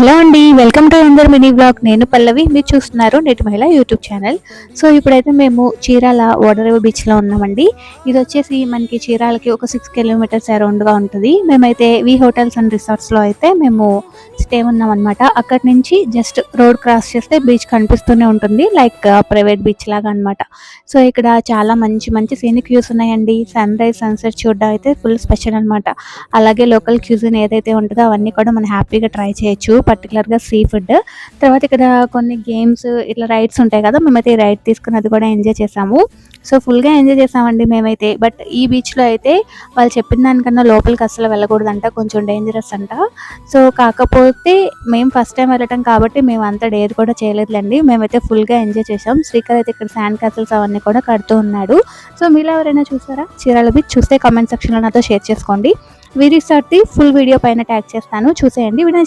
Hello అండి welcome to అందర్ mini blog. నేను పల్లవి మీరు చూస్తున్నారు నేటి మహిళ యూట్యూబ్ ఛానల్. సో ఇప్పుడైతే మేము చీరాల ఓడరేవు బీచ్లో ఉన్నామండి. ఇది వచ్చేసి మనకి చీరాలకి ఒక సిక్స్ కిలోమీటర్స్ అరౌండ్గా ఉంటుంది. మేమైతే వి హోటల్స్ అండ్ రిసార్ట్స్లో అయితే మేము స్టే ఉన్నాం అనమాట అక్కడి నుంచి జస్ట్ రోడ్ క్రాస్ చేస్తే బీచ్ కనిపిస్తూనే ఉంటుంది. లైక్ ప్రైవేట్ బీచ్ లాగా అనమాట సో ఇక్కడ చాలా మంచి మంచి సీనిక్ వ్యూస్ ఉన్నాయండి. సన్ రైజ్ సన్సెట్ చూడడం అయితే ఫుల్ స్పెషల్ అనమాట అలాగే లోకల్ క్యూజిన్ ఏదైతే ఉంటుందో అవన్నీ కూడా మనం హ్యాపీగా ట్రై చేయొచ్చు పర్టికులర్గా సీ ఫుడ్ తర్వాత ఇక్కడ కొన్ని గేమ్స్ ఇట్లా రైడ్స్ ఉంటాయి కదా మేమైతే ఈ రైడ్ తీసుకుని అది కూడా ఎంజాయ్ చేసాము. సో ఫుల్గా ఎంజాయ్ చేసామండి మేమైతే. బట్ ఈ బీచ్లో అయితే వాళ్ళు చెప్పిన దానికన్నా లోపలికి అసలు వెళ్ళకూడదంట కొంచెం డేంజరస్ అంట. సో కాకపోతే మేము ఫస్ట్ టైం వెళ్ళటం కాబట్టి మేము అంత డేర్ కూడా చేయలేదులేండి. మేమైతే ఫుల్గా ఎంజాయ్ చేసాం శ్రీకర్ అయితే ఇక్కడ శాండ్ క్యాసల్స్ అవన్నీ కూడా కడుతూ ఉన్నాడు. సో మీలో ఎవరైనా చూసారా? చీరాల బీచ్ చూస్తే కామెంట్ సెక్షన్లో నాతో షేర్ చేసుకోండి. వీరి ది ఫుల్ వీడియో పైన ట్యాగ్ చేస్తాను. చూసేయండి. వీడియో